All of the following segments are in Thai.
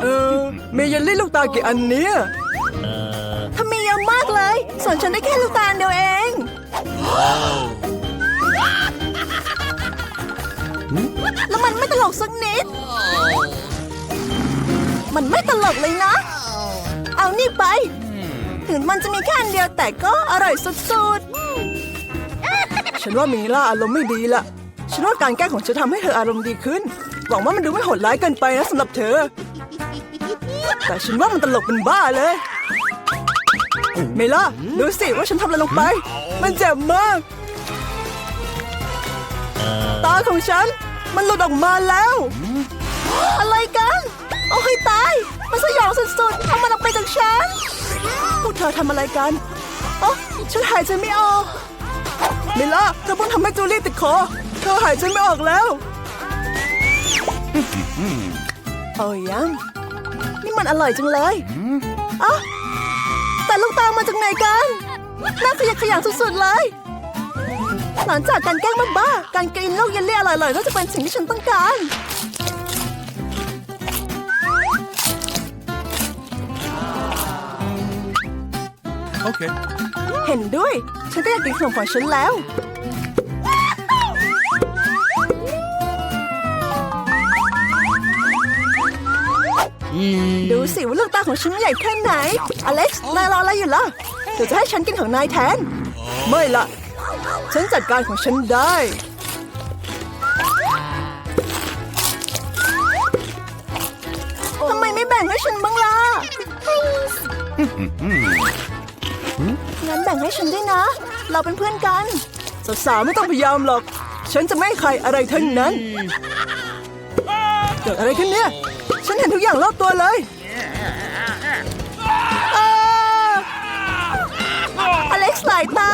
เออมีเยลลี่ลูกตากี่อันเนี้ยทำไมเยอะมากเลยส่วนฉันได้แค่ลูกตาลเดียวเอง แล้วมันไม่ตลกสักนิด มันไม่ตลกเลยนะ เอานี่ไป ถึงมันจะมีแค่อันเดียวแต่ก็อร่อยสุดฉันว่ามีล่าอารมณ์ไม่ดีละฉันว่าการแกล้งของฉันทำให้เธออารมณ์ดีขึ้น หวังว่ามันดูไม่โหดร้ายเกินไปนะสำหรับเธอ แต่ฉันว่ามันตลกเป็นบ้าเลย เมล่าดูสิว่าฉันทำอะไรลงไป มันเจ็บมาก ตาของฉัน มันหลุดออกมาแล้ว อะไรกัน โอ้ยตาย มันสยองสุดๆเอามันออกไปจากฉัน พวกเธอทำอะไรกันอ๋อฉันหายใจไม่ออก เมล่าเธอเพิ่งทำให้จูลี่ติดคอ เธอหายใจไม่ออกแล้ว โอ้ยยังนี่มันอร่อยจังเลยอ๋อแต่ลูกตาลมาจากไหนกัน น่าขยะแขยงสุดๆเลย หลังจากการแกล้งบ้าๆการกินลูกเยลลี่อร่อยๆก็จะเป็นสิ่งที่ฉันต้องการ Okay. เห็นด้วย ฉันก็อยากกินขนมของฉันแล้ว ดูสิว่าลูกตาของฉันใหญ่แค่ไหน อเล็กซ์นายรออะไรอยู่ล่ะเดี๋ยวจะให้ฉันกินของนายแทน ไม่ละฉันจัดการของฉันได้ ทำไมไม่แบ่งให้ฉันบ้างล่ะ งั้นแบ่งให้ฉันด้วยนะ เราเป็นเพื่อนกัน สาวๆไม่ต้องพยายามหรอก ฉันจะไม่ให้ใครอะไรทั้งนั้น เกิดอะไรขึ้นเนี่ย ฉันเห็นทุกอย่างรอบตัวเลยอ้าอเล็กซ์สายตา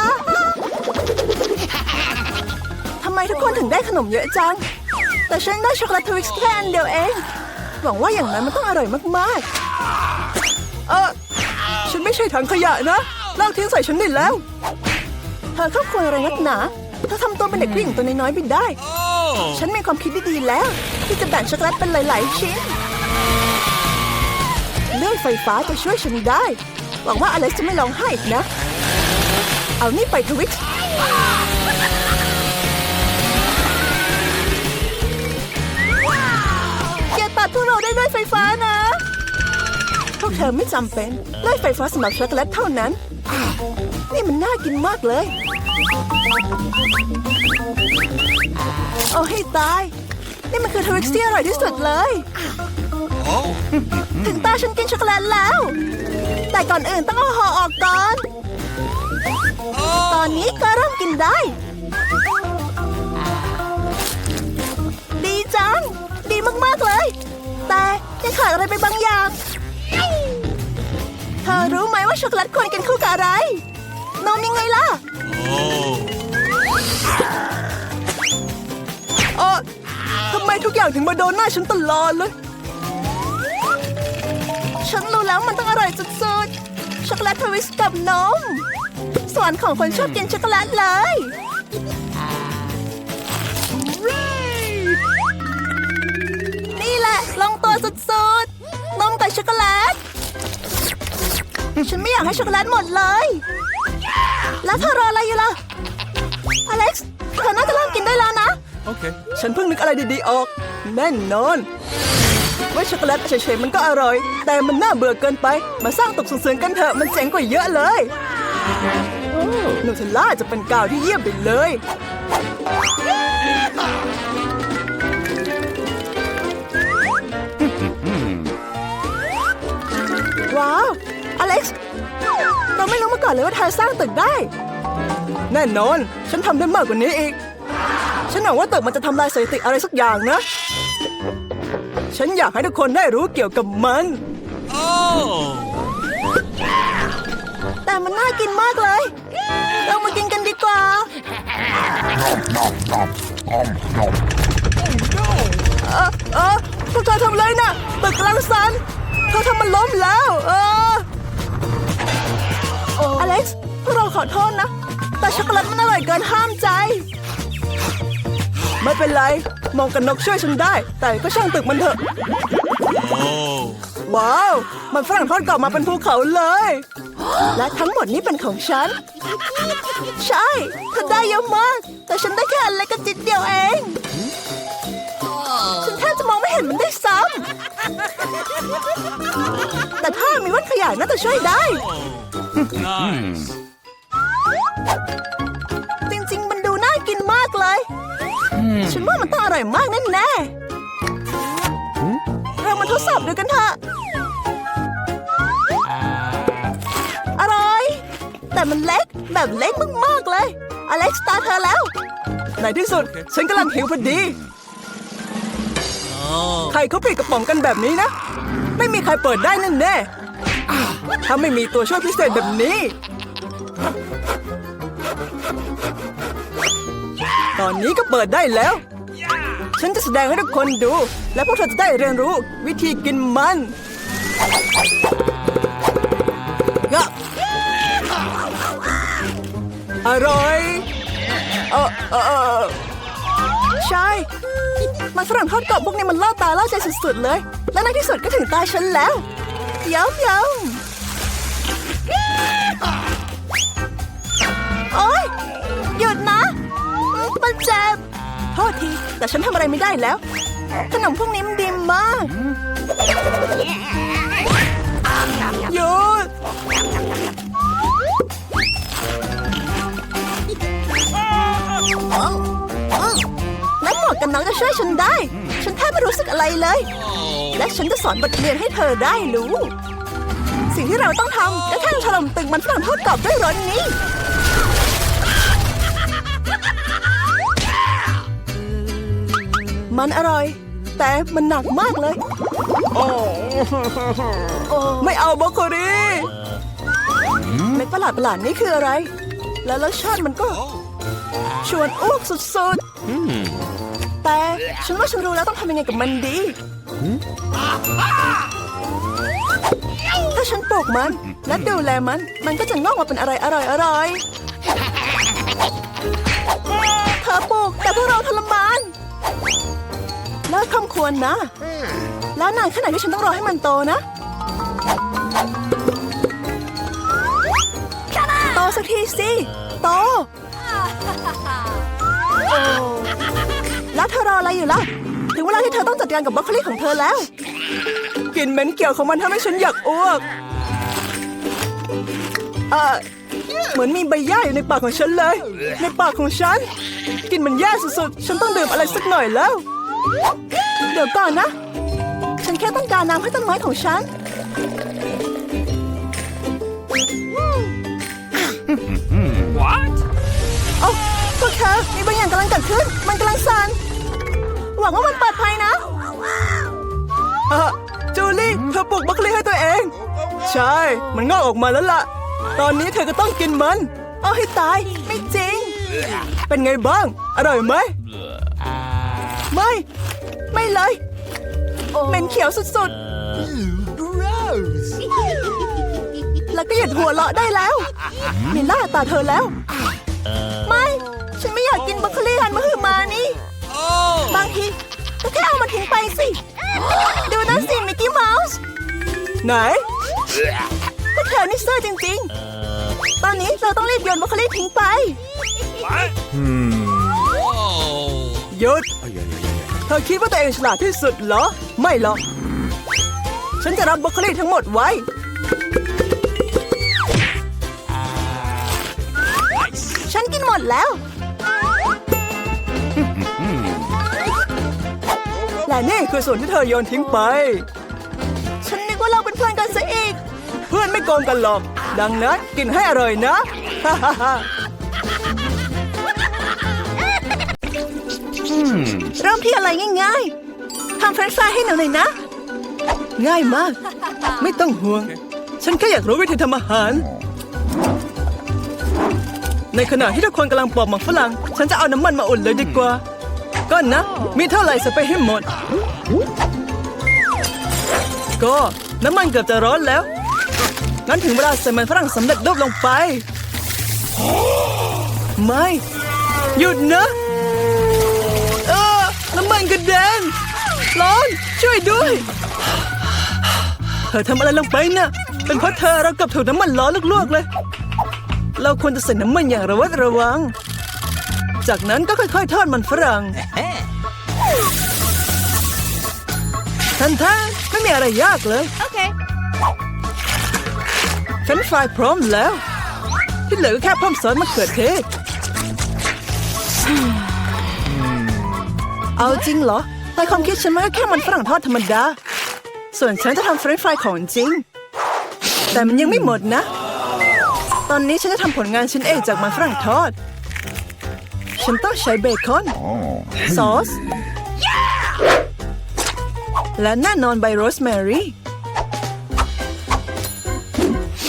ทำไมทุกคนถึงได้ขนมเยอะจัง แต่ฉันได้ช็อกโกแลตทวิกซ์แค่อันเดียวเอง หวังว่าอย่างนั้นมันต้องอร่อยมากๆ เออฉันไม่ใช่ถังขยะนะลากทิ้งใส่ฉันได้แล้ว เธอครอบครัวอะไรนักหนาเธอทำตัวเป็นเด็กผู้หญิงตัวน้อยๆไปได้ ฉันมีความคิดดีๆแล้ว ที่จะแบ่งช็อกโกแลตเป็นหลายๆชิ้นเลื่ อยไฟฟ้าจะช่วยฉันได้ หวังว่าอเล็กซ์จะไม่ร้องไห้อีกนะ เอานี่ไปทวิกซ์อย่าตัดพวกเราได้ด้วยไฟฟ้านะพวกเธอไม่จำเป็นเลื่อยไฟฟ้าสำหรับช็อกโกแลตเท่านั้น นี่มันน่ากินมากเลยโอ้ให้ตาย นี่มันคือทวิกซี่อร่อยที่สุดเลย ถึงตาฉันกินช็อกโกแลตแล้ว แต่ก่อนอื่นต้องเอาห่อออกก่อน ตอนนี้ก็เริ่มกินได้ ดีจัง ดีมาก ๆ เลย แต่ยังขาดอะไรไปบางอย่าง เธอรู้ไหมว่าช็อกโกแลตควรกินคู่กับอะไร นมยังไงล่ะ Oh. เออทำไมทุกอย่างถึงมาโดนหน้าฉันตลอดเลย ฉันรู้แล้วมันต้องอร่อยสุดๆ ช็อกโกแลตทวิสต์กับนม สวรรค์ของคนชอบกินช็อกโกแลตเลย นี่แหละลงตัวสุดๆ นมกับช็อกโกแลต ฉันไม่อยากให้ช็อกโกแลตหมดเลย แล้วเธอรออะไรอยู่ล่ะ อเล็กซ์เธอน่าจะเริ่มกินได้แล้วนะ Okay. ฉันเพิ่งนึกอะไรดีๆออก แน่นอน ว่าช็อกโกแลตเฉยๆมันก็อร่อย แต่มันน่าเบื่อเกินไป มาสร้างตกสูงๆกันเถอะมันเจ๋งกว่าเยอะเลยนูเทลล่าจะเป็นกาวที่เยี่ยมไปเลย ว้าว อเล็กซ์ เราไม่รู้มาก่อนเลยว่าเธอสร้างตึกได้ แน่นอน ฉันทำได้มากกว่านี้อีก ฉันหวังว่าตึกมันจะทำลายสถิติอะไรสักอย่างนะ ฉันอยากให้ทุกคนได้รู้เกี่ยวกับมัน Oh. แต่มันน่ากินมากเลย เรามากินกันดีกว่า เออเออพวกเธอทำอะไรนะตึกกำลังสั่นเธอทำมันล้มแล้ว เอออเล็กซ์พวกเราขอโทษนะ แต่ช็อกโกแลตมันอร่อยเกินห้ามใจ ไม่เป็นไร มองกันนกช่วยฉันได้ แต่ก็ช่างตึกมันเถอะ Oh. ว้าว มันฝรั่งทอดกรอบมาเป็นภูเขาเลย และทั้งหมดนี้เป็นของฉัน ใช่เธอได้เยอะมาก แต่ฉันได้แค่อันเล็กกระจิตเดียวเอง ฉันแทบจะมองไม่เห็นมันได้วยซ้ำ แต่ถ้ามีวัดขยายน่าจะช่วยได้ Nice. ฉันว่ามันต้องอร่อยมากแน่ๆเรามาทดสอบดูกันเถอะ อร่อย แต่มันเล็กแบบเล็กมากๆเลย อเล็กซ์ตาเธอแล้ว ในที่สุด ฉันกำลังหิวพอดี Oh. ใครเขาปิดกระป๋องกันแบบนี้นะ ไม่มีใครเปิดได้แน่แน่ๆถ้าไม่มีตัวช่วยพิเศษแบบนี้ ตอนนี้ก็เปิดได้แล้ว ฉันจะแสดงให้ทุกคนดู และพวกเธอจะได้เรียนรู้วิธีกินมันงะอร่อยเออเออเออใช่ มันฝรั่งทอดกรอบพวกนี้มันล่อตาล่อใจสุดๆเลย และในที่สุดก็ถึงตาฉันแล้วยำยำโอ๊ยหยุดนะ มันเจ็บโทษที แต่ฉันทำอะไรไม่ได้แล้ว ขนมพวกนี้มันดีมากหยุดและหมวกกันน็อกจะช่วยฉันได้ ฉันแทบไม่รู้สึกอะไรเลย และฉันจะสอนบทเรียนให้เธอได้รู้ สิ่งที่เราต้องทำก็แค่ถล่มตึกมันฝรั่งทอดกรอบด้วยรถนี้ มันอร่อย แต่มันหนักมากเลย โอ้ไม่เอาบรอกโคลีเม็ดประหลาดประหลาดๆนี่คืออะไร แล้วรสชาติมันก็ ชวนอ้วกสุดๆ แต่ฉันว่าฉันรู้แล้วต้องทำยังไงกับมันดี ถ้าฉันปลูกมัน และดูแลมัน มันก็จะงอกมาเป็นอะไรอร่อยอร่อยๆเธอปลูกแต่พวกเราทรมานเลิก คำควรนะ แล้วนานแค่ไหนที่ฉันต้องรอให้มันโตนะ โตสักทีสิ โตโอ้แล้วเธอรออะไรอยู่ล่ะ ถึงเวลาที่เธอต้องจัดการกับบรอกโคลีของเธอแล้ว กลิ่นเหม็นเกี่ยวของมันทำให้ฉันอยากอ้วก เออเหมือนมีใบหญ้าอยู่ในปากของฉันเลย ในปากของฉันกลิ่นมันแย่สุดๆ ฉันต้องดื่มอะไรสักหน่อยแล้ว เดี๋ยวก่อนนะ ฉันแค่ต้องการน้ำให้ต้นไม้ของฉัน What? โอ้พวกเธอมีบางอย่างกำลังเกิดขึ้น มันกำลังสั่นหวังว่ามันปลอดภัยนะอะจูลี่เธอปลูกบรอกโคลีให้ตัวเอง ใช่ มันงอกออกมาแล้วล่ะ ตอนนี้เธอก็ต้องกินมัน เอาให้ตายไม่จริง เป็นไงบ้าง อร่อยไหม ไม่ ไม่เลย เหม็นเขียวสุดๆ แล้วก็หยุดหัวเราะได้แล้ว มิล่าตาเธอแล้ว ไม่ ฉันไม่อยากกินบรอกโคลีหันมาหือมานี่ Oh. บางทีก็แค่เอามาทิ้งไปสิ ดูนั่นสิมิกกี้เมาส์ ไหนพวกเธอนี่ซื่อจริงๆ ตอนนี้เราต้องรีบโยนบรอกโคลีทิ้งไป What? Oh. หยุดเธอคิดว่าตัวเองฉลาดที่สุดเหรอ ไม่หรอก ฉันจะรับบรอกโคลีทั้งหมดไว้ ฉันกินหมดแล้ว และนี่คือส่วนที่เธอโยนทิ้งไป ฉันนึกว่าเราเป็นเพื่อนกันซะอีก เพื่อนไม่โกงกันหรอก ดังนั้นกินให้อร่อยนะ ฮ่าฮ่า เริ่มที่อะไรง่ายๆทำเฟรนช์ฟรายให้หนูหน่อยนะ ง่ายมาก ไม่ต้องห่วง ฉันแค่อยากรู้วิธีทำอาหาร ในขณะที่ทุกคนกำลังปอกหมักฝรั่ง ฉันจะเอาน้ำมันมาอุ่นเลยดีกว่าก้อนนะ มีเท่าไหร่ใส่ไปให้หมด ก็น้ำมันเกือบจะร้อนแล้ว งั้นถึงเวลาใส่มันฝรั่งสำเร็จรูปลงไป ไม่ หยุดนะ ร้อนช่วยด้วย เธอทำอะไรลงไปน่ะเป็นเพราะเธอเรากับถูกน้ำมันร้อนลวกๆเลย เราควรจะใส่น้ำมันอย่างระวัดระวัง จากนั้นก็ค่อยๆทอดมันฝรั่งทันท่าไม่มีอะไรยากเลย Okay. เฟรนช์ฟรายพร้อมแล้ว ที่เหลือก็แค่เพิ่มซอสมะเขือเทศเอาจริงเหรอ ในความคิดฉันมันก็แค่มันฝรั่งทอดธรรมดา ส่วนฉันจะทำเฟรนช์ฟรายของจริง แต่มันยังไม่หมดนะ ตอนนี้ฉันจะทำผลงานชิ้นเอกจากมันฝรั่งทอด ฉันต้องใช้เบคอน ซอส และแน่นอนใบโรสแมรี่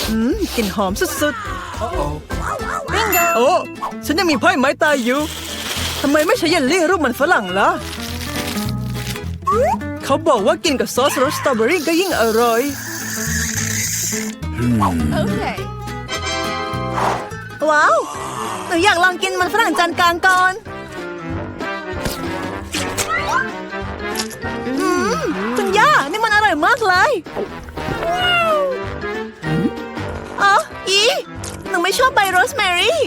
อืมกลิ่นหอมสุดๆ โอ้ ฉันยังมีไพ่ไม้ตายอยู่ ทำไมไม่ใช้เยลลี่รูปมันฝรั่งล่ะ เขาบอกว่ากินกับซอสรสสตรอเบอรี่ก็ยิ่งอร่อย Okay. ว้าว หนูอยากลองกินมันฝรั่งจานกลางก่อน อืมคุณย่า นี่มันอร่อยมากเลยอ๋ออีหนูไม่ชอบใบโรสแมรี่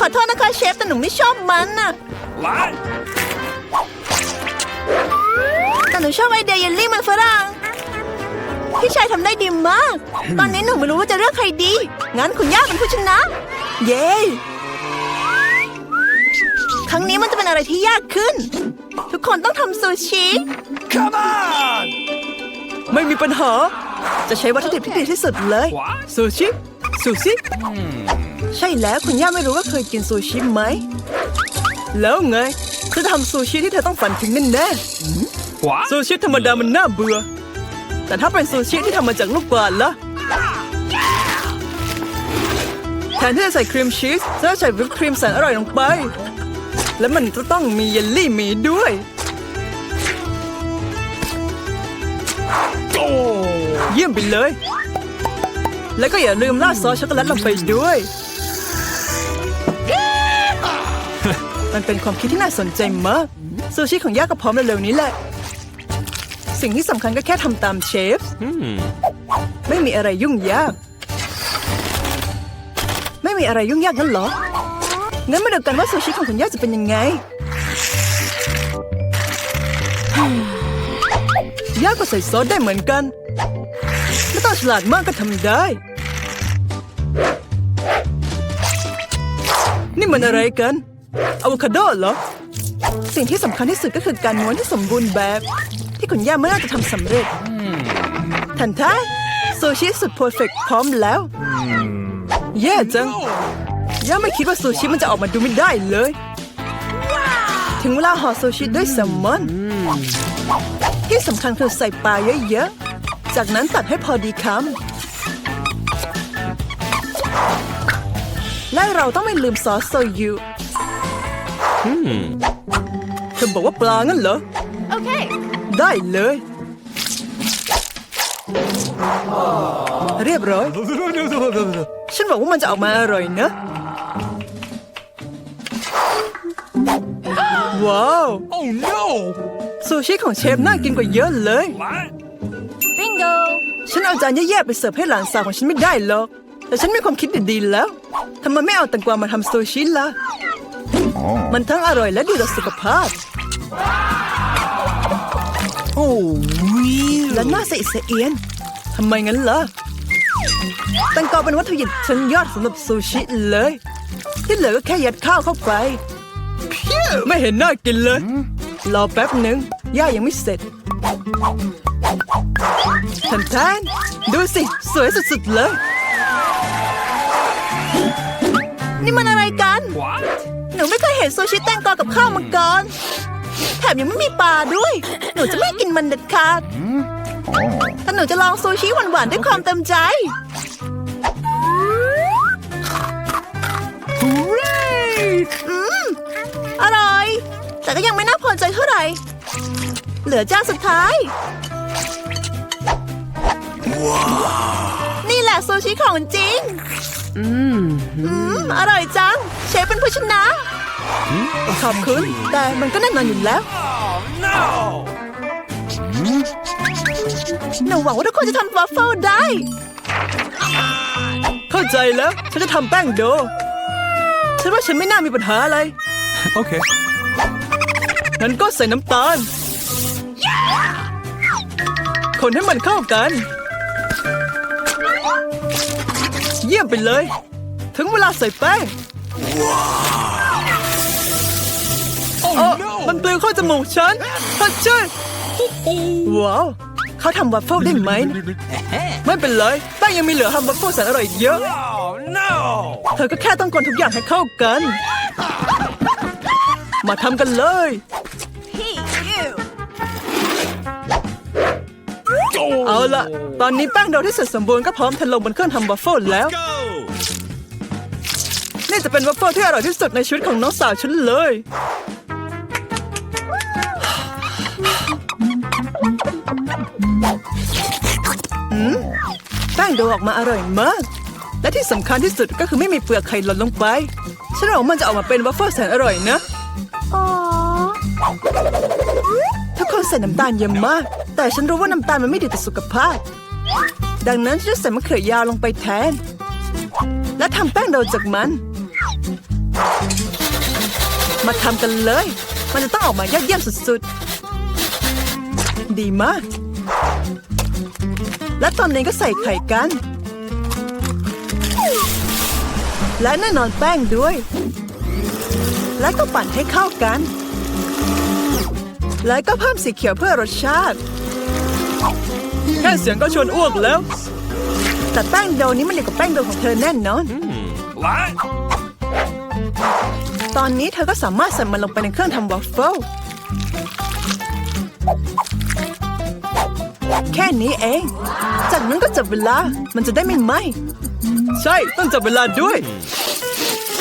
ขอโทษนะคะเชฟ แต่หนูไม่ชอบมันน่ะ What? แต่หนูชอบไอเดียเยลลี่มันฝรั่งพี่ชายทำได้ดีมาก ตอนนี้หนูไม่รู้ว่าจะเลือกใครดี งั้นคุณย่าเป็นผู้ชนะ เย้ครั้งนี้มันจะเป็นอะไรที่ยากขึ้น ทุกคนต้องทำซูชิ Come on! ไม่มีปัญหา จะใช้วัตถุดิบที่ดีที่สุดเลย What? ซูชิซูชิ ใช่แล้วคุณย่าไม่รู้ว่าเคยกินซูชิไหม แล้วไงฉัน จะทำซูชิที่เธอต้องฝันถึงแน่ๆ What? ซูชิธรรมดามันน่าเบื่อ แต่ถ้าเป็นซูชิที่ทำมาจากลูกกวาดล่ะแทนที่จะใส่ครีมชีสจะใส่วิปครีมแสนอร่อยลงไป และมันจะต้องมีเยลลี่หมีด้วย Oh! เยี่ยมไปเลย แล้วก็อย่าลืมราดซอสช็อกโกแลตลงไปด้วย มันเป็นความคิดที่น่าสนใจมากซูชิของย่าก็พร้อมเร็วๆนี้แหละ สิ่งที่สำคัญก็แค่ทำตามเชฟไม่มีอะไรยุ่งยาก ไม่มีอะไรยุ่งยากงั้นหรอ งั้นมาดูกันว่าซูชิของคุณย่าจะเป็นยังไงย่าก็ใส่ซอสได้เหมือนกัน ไม่ต้องฉลาดมากก็ทำได้ นี่มันอะไรกัน อะโวคาโดเหรอ สิ่งที่สำคัญที่สุดก็คือการม้วนที่สมบูรณ์แบบ ที่คุณย่าไม่น่าจะทำสำเร็จ ทันท้ายซูชิสุดเพอร์เฟกพร้อมแล้ว แย่จัง ย่าไม่คิดว่าซูชิมันจะออกมาดูไม่ได้เลย ถึงเวลาห่อซูชิด้วยแซลมอนที่สำคัญคือใส่ปลาเยอะๆ จากนั้นตัดให้พอดีคำและเราต้องไม่ลืมซอสโซยุ Hmm. เธอบอกว่าปลางั้นเหรอ Okay. ได้เลย เรียบร้อย ฉันบอกว่ามันจะออกมาอร่อยนะ ว้าว Oh no! ซูชิของเชฟน่ากินกว่าเยอะเลย What? Bingo. ฉันเอาจานแย่ๆไปเสิร์ฟให้หลานสาวของฉันไม่ได้หรอก แต่ฉันมีความคิดดีๆแล้ว ทำไมไม่เอาแตงกวามาทำซูชิล่ะ มันทั้งอร่อยและดีต่อสุขภาพ Oh, really? และน่าสะอิดสะเอียนทำไมงั้นล่ะแตงกวาเป็นวัตถุดิบชั้นยอดสำหรับซูชิเลย ที่เหลือก็แค่ยัดข้าวเข้าไป ไม่เห็นน่ากินเลย รอแป๊บหนึ่งย่ายังไม่เสร็จทันทานดูสิ สวยสุดๆเลย นี่มันอะไรกัน What? หนูไม่เคยเห็นซูชิแตงกวากับข้าวมาก่อนแถมยังไม่มีปลาด้วย หนูจะไม่กินมันเด็ดขาดแต่หนูจะลองซูชิหวานๆด้วยความเต็มใจ Hooray! อร่อย แต่ก็ยังไม่น่าพอใจเท่าไหร่ เหลือจานสุดท้ายนี่แหละซูชิของจริง อืม อร่อยจัง เชฟเป็นผู้ชนะ ขอบคุณ แต่มันก็แน่นอนอยู่แล้ว Oh no! หนูหวังว่าทุกคนจะทำวัฟเฟิลได้ เข้าใจแล้ว ฉันจะทำแป้งโด ฉันว่าฉันไม่น่ามีปัญหาอะไร Okay. งั้นก็ใส่น้ำตาล คนให้มันเข้ากัน เยี่ยมไปเลย ถึงเวลาใส่แป้ง Oh เออ no! มันปลิวเข้าจมูกฉันฮัดช่วยว้าวเขาทำวัฟเฟิลได้ไหม ไม่เป็นไรแป้งยังมีเหลือทำวัฟเฟิลแสนอร่อยอีกเยอะ Oh no! เธอก็แค่ต้องคนทุกอย่างให้เข้ากัน มาทำกันเลย เอาละตอนนี้แป้งโดที่เสร็จสมบูรณ์ก็พร้อมทะลงบนเครื่องทำวัฟเฟิลแล้ว Go! นี่จะเป็นวัฟเฟิลที่อร่อยที่สุดในชีวิตของน้องสาวฉันเลยอืมแป้งโดออกมาอร่อยมาก และที่สำคัญที่สุดก็คือไม่มีเปลือกไข่หล่นลงไป ฉันหวังว่ามันจะออกมาเป็นวัฟเฟิลแสนอร่อยนะอ๋อทุกคนใส่น้ำตาลเยอะมาก แต่ฉันรู้ว่าน้ำตาลมันไม่ดีต่อสุขภาพ ดังนั้นฉันจะใส่มะเขือยาวลงไปแทน และทำแป้งโดจากมัน มาทำกันเลย มันจะต้องออกมายอดเยี่ยมสุดๆ ดีมาก และตอนนี้ก็ใส่ไข่กัน และแน่นอนแป้งด้วย และก็ปั่นให้เข้ากัน แล้วก็เพิ่มสีเขียวเพื่อรสชาติ แค่เสียงก็ชวนอ้วกแล้ว แต่แป้งโดนี้มันเดียวกับแป้งโดของเธอแน่นอน What? ตอนนี้เธอก็สามารถใส่มันลงไปในเครื่องทำวอฟเฟิลแค่นี้เอง จากนั้นก็จับเวลา มันจะได้ไม่ไหม ใช่ ต้องจับเวลาด้วย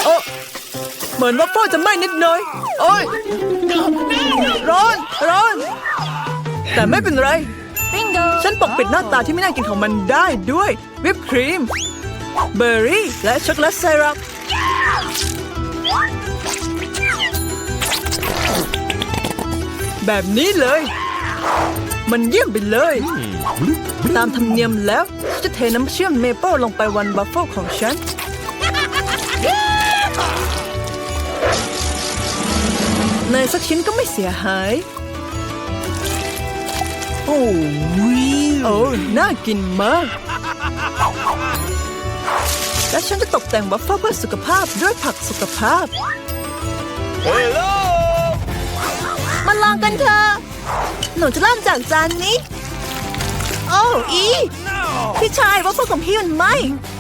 โอ้เหมือนวอฟเฟิลจะไหม้นิดหน่อย โอ้ยร้อน ร้อน แต่ไม่เป็นไรบิงโก ฉันปกปิดหน้าตาที่ไม่น่ากินของมันได้ด้วย วิปครีม เบอร์รี่ และช็อกโกแลตไซรัปแบบนี้เลย มันเยี่ยมไปเลย ตามธรรมเนียมแล้ว จะเทน้ำเชื่อมเมเปิลลงไปวันบัฟเฟิลของฉันเนสักชิ้นก็ไม่เสียหาย Oh, really? โอ้น่ากินมาก และฉันจะตกแต่งวัฟเฟิลเพื่อสุขภาพด้วยผักสุขภาพ Hello! มาลองกันเถอะ หนูจะเริ่มจากจานนี้ โอ้อี No! พี่ชายวัฟเฟิลของพี่มันไหม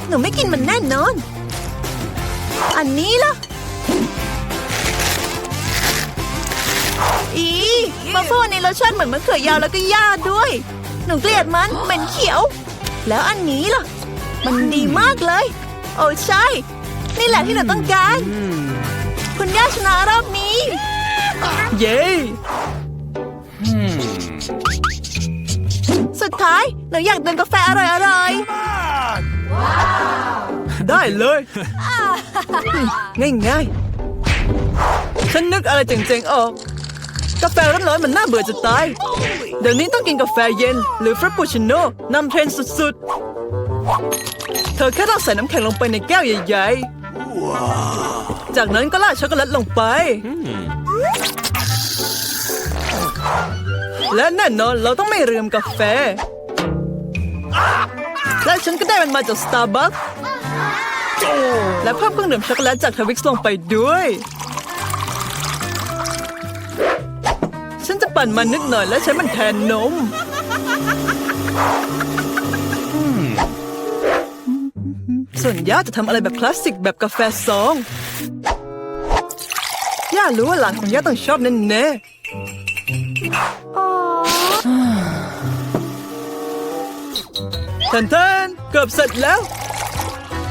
หนูไม่กินมันแน่นอน อันนี้ล่ะอีวัฟเฟิล ในรสชาติเหมือนมะเขือยาวแล้วก็ย่าด้วย หนูเกลียดมันเหม็นเขียว แล้วอันนี้ล่ะ มันดีมากเลย โอ้ใช่ นี่แหละที่หนูต้องการ คุณย่าชนะรอบนี้ เย้สุดท้ายหนูอยากดื่มกาแฟอร่อย Come on! ได้เลยง่ายง่ายๆ ฉันนึกอะไรเจ๋งๆออก กาแฟร้อนๆมันน่าเบื่อจะตาย เดี๋ยวนี้ต้องกินกาแฟเย็น หรือฟรปปูชิโน่นำเทรนด์สุดๆ เธอแค่ต้องใส่น้ำแข็งลงไปในแก้วใหญ่ๆ จากนั้นก็ราดช็อกโกแลตลงไป และแน่นอนเราต้องไม่ลืมกาแฟ และฉันก็ได้มันมาจาก Starbucks และเพิ่มเครื่องดื่มช็อกโกแลตจากทวิกซ์ลงไปด้วย ปั่นมันนิดหน่อยและใช้มันแทนนม ส่วนย่าจะทำอะไรแบบคลาสสิกแบบกาแฟซอง ย่ารู้ว่าหลานของย่าต้องชอบแน่ๆทันทันเกือบเสร็จแล้ว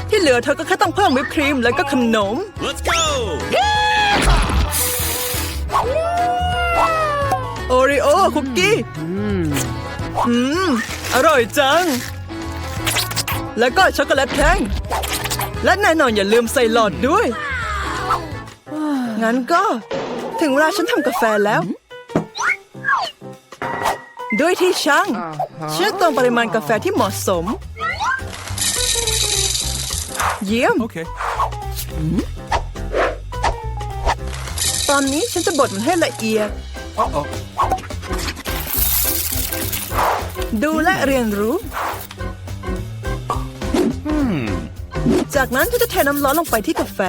ที่เหลือเธอก็แค่ต้องเพิ่มวิปครีมแล้วก็ขนม Let's go! ริโอคุกกี้ อืม อร่อยจัง แล้วก็ช็อกโกแลตแท่ง และแน่นอนอย่าลืมใส่หลอดด้วย งั้นก็ ถึงเวลาฉันทำกาแฟแล้ว ด้วยที่ช่างฉันตวงปริมาณกาแฟที่เหมาะสม เยี่ยม Okay. ตอนนี้ฉันจะบดมันให้ละเอียด ดูและเรียนรู้ จากนั้นฉันจะเทน้ำร้อนลงไปที่กาแฟ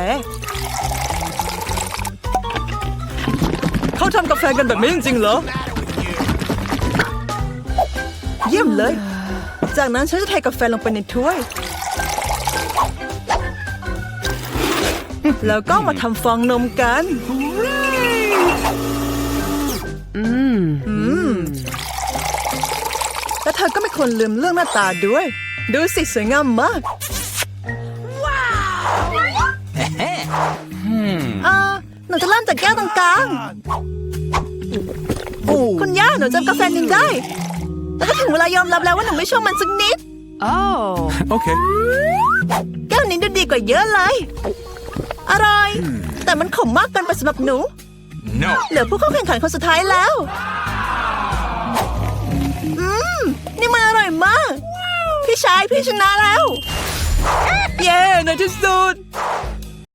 เขาทำกาแฟกันแบบนี้จริงๆเหรอ เยี่ยมเลย จากนั้นฉันจะเทกาแฟลงไปในถ้วย แล้วก็มาทำฟองนมกันแล เธอก็ไม่ควรลืมเรื่องหน้าตาด้วย ดูสิสวยงามมากอ่าหนูจะเริ่มจากแก้วตรงกลางคุณย่าหนูจำกาแฟนินได้แล้วก็ถึงเวลายอมรับแล้วว่าหนูไม่ชอบมันสักนิด Oh. Okay. แก้วนี้ดูดีกว่าเยอะเลย อร่อย แต่มันขมมากเกินไปสำหรับหนู No. เหลือผู้เข้าแข่งขันคนสุดท้ายแล้วอืม นี่มันอร่อยมาก พี่ชายพี่ชนะแล้ว เย้ในที่สุด